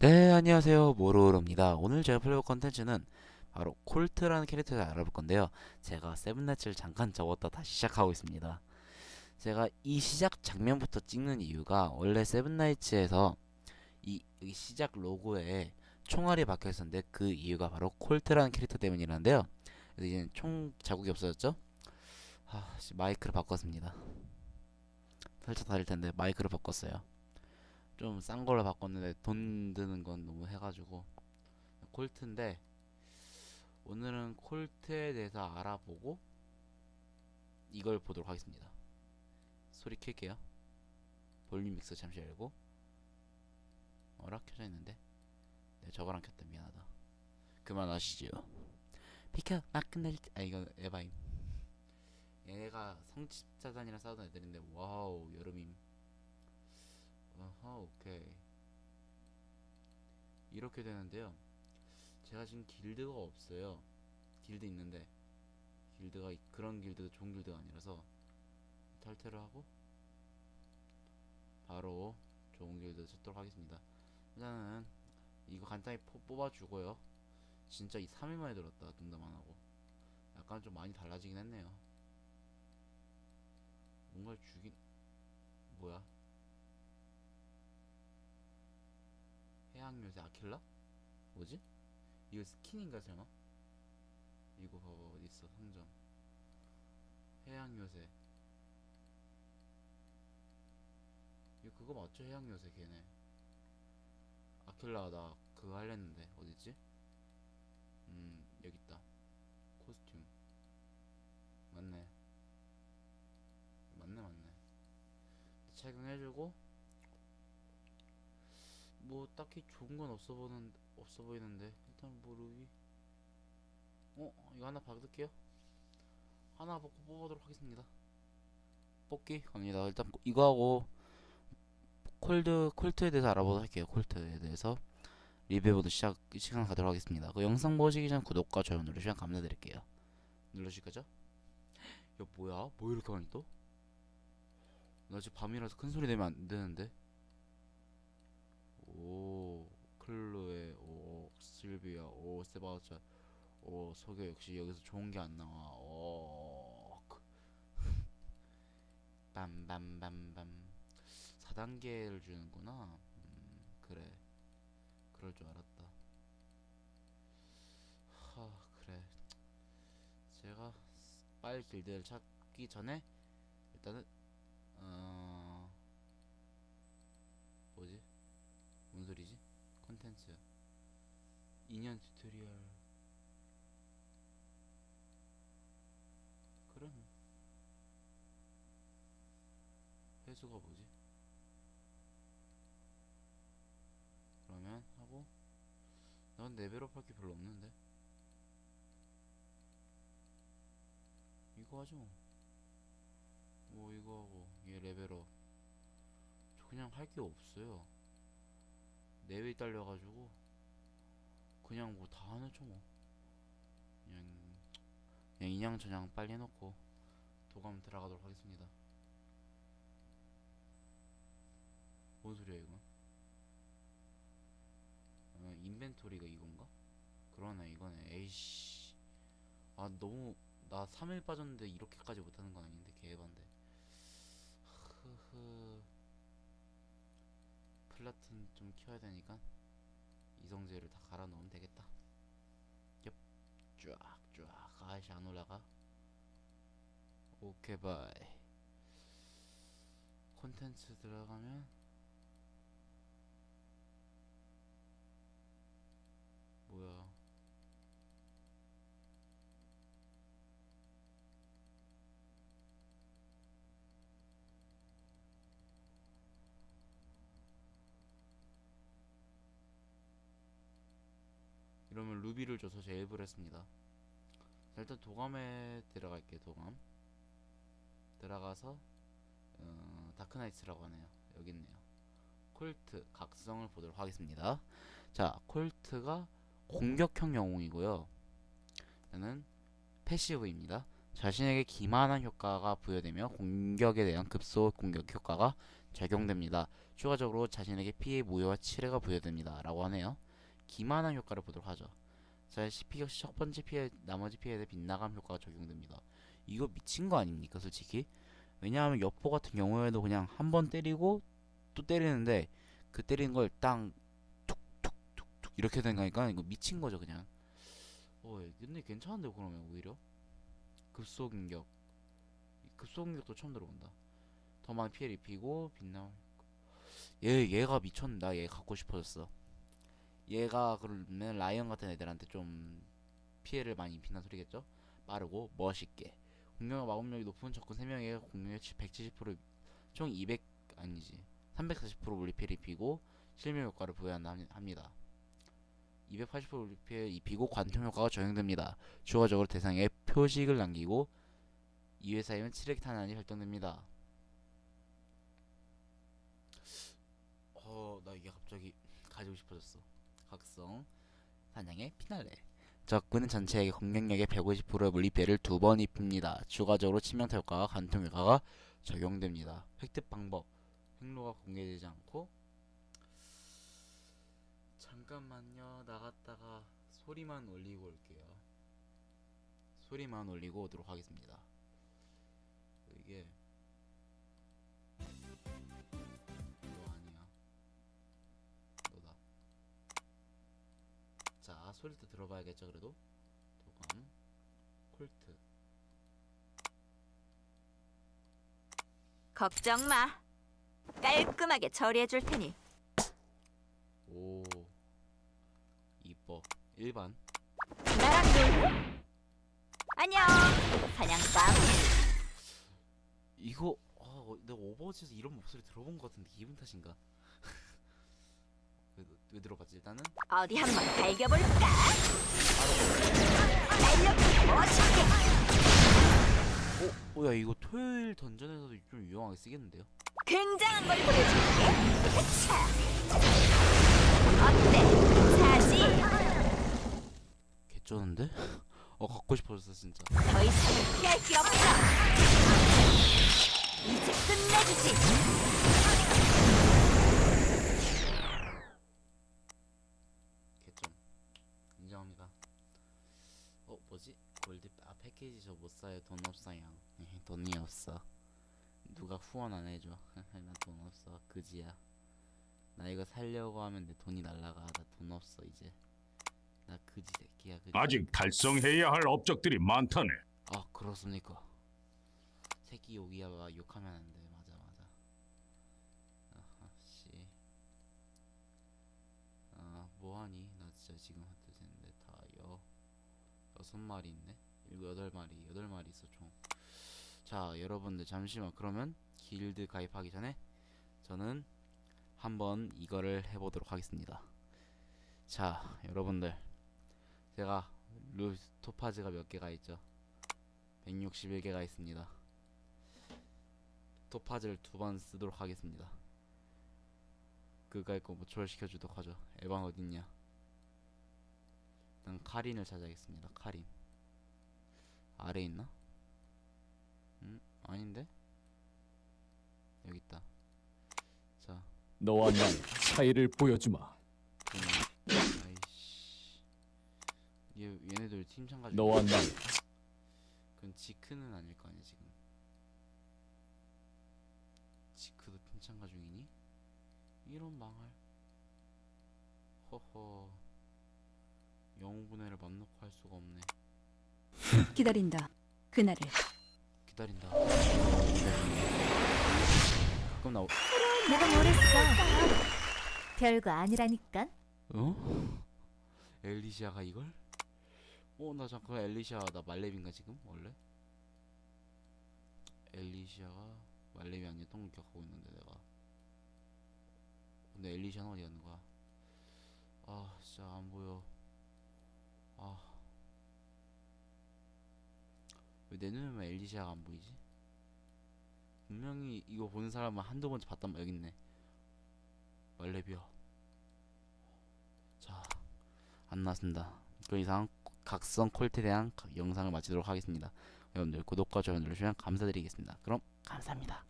네, 안녕하세요. 모로로입니다. 오늘 제가 플레이어 컨텐츠는 바로 콜트라는 캐릭터를 알아볼 건데요. 제가 세븐나츠를 잠깐 접었다 다시 시작하고 있습니다. 제가 이 시작 장면부터 찍는 이유가 원래 세븐나이츠에서 이 여기 시작 로고에 총알이 박혀 있었는데 그 이유가 바로 콜트라는 캐릭터 때문이라는데요. 그래서 이제 총 자국이 없어졌죠? 아, 씨, 마이크를 바꿨습니다. 살짝 다를 텐데 마이크를 바꿨어요. 좀 싼 걸로 바꿨는데 돈 드는 건 너무 해가지고 콜트인데 오늘은 콜트에 대해서 알아보고 이걸 보도록 하겠습니다. 소리 킬게요. 볼륨 믹스 잠시 열고 어라 켜져 있는데 네 저거랑 켰다 미안하다. 그만하시죠. 비켜 막 끝날 때- 아 이거 에바임. 얘가 성집자단이랑 싸우던 애들인데 와우 여름임. 아하 오케이. 이렇게 되는데요. 제가 지금 길드가 없어요. 길드 있는데. 길드가 이- 그런 길드가 좋은 길드가 아니라서 탈퇴를 하고 바로 좋은 길드 찾도록 하겠습니다. 일단은 이거 간단히 포- 뽑아주고요. 진짜 이 3일 만에 들었다 농담 안 하고. 약간 좀 많이 달라지긴 했네요. 뭔가를 죽인 뭐야 해양 요새 아킬라? 뭐지? 이거 스킨인가 설마? 이거 봐봐 어디 있어 상점 해양 요새 이거 그거 맞죠 해양 요새 걔네 아킬라 나 그거 하려는데 어딨지? 음 여기 있다 코스튬 맞네 맞네 맞네 착용해주고 뭐 딱히 좋은 건 없어 보는 없어 보이는데. 일단 뭐 루비 어 이거 하나 받을게요. 하나 뽑고 뽑아보도록 하겠습니다. 뽑기 갑니다. 일단 이거 하고 콜드 콜트에 대해서 알아보도록 할게요. 콜트에 대해서. 리뷰보도 시작 시간 가도록 하겠습니다. 그 영상 보시기 전 구독과 좋아요 누르시면 감사드릴게요. 누르실 거죠? 야 뭐야? 뭐 이렇게 많이 떠? 나 지금 밤이라서 큰 소리 내면 안 되는데 오 클로에 오 실비아 오 세바스찬. 오 소개 역시 여기서 좋은 게 안 나와. 오 크. 빰빰빰빰. 4단계를 주는구나. 음 그래. 그럴 줄 알았다. 하 그래. 제가 빨리 길드를 찾기 전에 일단은 어 뭐지 뭔 소리지? 컨텐츠 2년 튜토리얼. 그럼 회수가 뭐지? 그러면 하고 넌 레벨업 할 게 별로 없는데? 이거 하죠 뭐. 이거 하고 얘 레벨업 저 그냥 할 게 없어요. 내외 딸려가지고 그냥 뭐 다 하는죠 뭐. 그냥 그냥 인양저냥 빨리 해놓고 도감 들어가도록 하겠습니다. 뭔 소리야 이건? 어, 인벤토리가 이건가? 그러네 이거네. 에이씨. 아 너무 나 3일 빠졌는데 이렇게까지 못하는 건 아닌데 개반데. 흐흐 플라틴 좀 키워야 되니까 이성재를 다 갈아 넣으면 되겠다. 엽, 쫙, 쫙. 아이씨 안 올라가. 오케이 바이. 콘텐츠 들어가면 뭐야? 이러면 루비를 줘서 제입을 했습니다. 자, 일단 도감에 들어갈게요. 도감 들어가서 어, 다크나이츠라고 하네요. 여기 있네요. 콜트 각성을 보도록 하겠습니다. 자, 콜트가 공격형 영웅이고요. 얘는 패시브입니다. 자신에게 기만한 효과가 부여되며 공격에 대한 급소 공격 효과가 적용됩니다. 추가적으로 자신에게 피해 무효와 치레가 부여됩니다. 라고 하네요. 기만한 효과를 보도록 하죠. 자, 피격첫 번째 피해, 나머지 피해에 빗나감 효과가 적용됩니다. 이거 미친 거 아닙니까, 솔직히? 왜냐하면 여포 같은 경우에도 그냥 한 번 때리고 또 때리는데 그 때리는 걸 땅 툭툭툭툭 이렇게 된 거니까 이거 미친 거죠, 그냥. 어, 근데 괜찮은데 그러면 오히려 급소 공격, 급소 공격도 처음 들어본다. 더 많은 피해를 입히고 빛나. 얘 얘가 미쳤다. 얘 갖고 싶어졌어. 얘가 그러면 라이언 같은 애들한테 좀 피해를 많이 입힌다는 소리겠죠? 빠르고 멋있게. 공격력 마법력이 높은 적군 3명에게 공격력 170%총 200 아니지. 340% 물리피해를 입히고 실명 효과를 부여한다 합니- 합니다 280% 물리피해 입히고 관통 효과가 적용됩니다. 추가적으로 대상에 표식을 남기고 이 회사이면 치레기 탄환이 발동됩니다. 어나 이게 갑자기 가지고 싶어졌어 각성 사냥의 피날레 적군은 전체에게 공격력의 150%의 물리피해를 두 번 입힙니다. 추가적으로 치명타 효과와 간통 효과가 적용됩니다. 획득 방법 행로가 공개되지 않고 잠깐만요 나갔다가 소리만 올리고 올게요. 소리만 올리고 오도록 하겠습니다. 이게 자, 소리도 들어봐야겠죠, 그래도. 도감, 콜트. 걱정 마. 깔끔하게 처리해 줄 테니. 오, 이뻐. 일반. 나랑 놀래? 안녕. 사냥감. 이거, 아, 어, 내가 오버워치에서 이런 목소리 들어본 것 같은데 기분 탓인가? 왜, 왜 들어봤지? 일단은 어디 한번 멋있게. 어, 어, 야 이거 토요일 던전에서도 좀 유용하게 쓰겠는데요? 굉장한 걸 보여줄게. 차. 어때? 사지? 개쩌는데? 어 갖고 싶어졌어 진짜. 더 이상 피할 길 없어. 이제 끝내주지. 개점 인정합니다. 어 뭐지? 골드 아 사요 돈 없어요. 돈이 없어. 누가 후원 안 해줘. 나 돈 없어 그지야. 나 이거 살려고 하면 내 돈이 날라가. 나 돈 없어 이제. 나 그지 새끼야 그지. 아직 달성해야 할 업적들이 많다네. 아 그렇습니까? 새끼 욕이야 봐 욕하면 안 돼. 맞아 맞아. 아하 씨. 아 뭐하니? 나 진짜 지금 한두 셋넷 다여 여섯 마리 있네. 일곱 여덟 마리 여덟 마리 있어 총. 자 여러분들 잠시만 그러면 길드 가입하기 전에 저는 한번 이거를 해보도록 하겠습니다. 자 여러분들 제가 루 토파즈가 몇 개가 있죠? 161개가 있습니다. 토파즈를 두 번 쓰도록 하겠습니다. 그가 있고 모초를 시켜주도록 하죠. 에반 어딨냐? 일단 카린을 찾아야겠습니다. 카린 아래 있나? 음 아닌데? 여기 있다. 자, 너와 난 차이를 보여주마. 음, 아이씨. 얘 얘네들 팀 참가 중. 너와 난 그건 지크는 아닐 거 아니야 지금 지크도 핀창가 중이니? 이런 망할 허허 영웅분해를 맘 놓고 할 수가 없네 기다린다. 그날을 기다린다 가끔 나 내가 뭐랬어? 별거 아니라니까. 어? 엘리시아가 이걸? 어 나 잠깐 엘리시아 나 말렙인가 지금 원래? 엘리시아가 말렙이 아니라 통격하고 있는데 내가 근데 엘리시아는 어디 가는 거야? 아 진짜 안 보여 아 왜 내 눈에만 엘리시아가 안 보이지? 분명히 이거 보는 사람은 한두 번째 봤단 말 여기 있네 말렙이야 자안 나왔습니다. 그 이상 각성 콜트에 대한 가- 영상을 마치도록 하겠습니다. 여러분들 구독과 좋아요 눌러주시면 감사드리겠습니다. 그럼 감사합니다.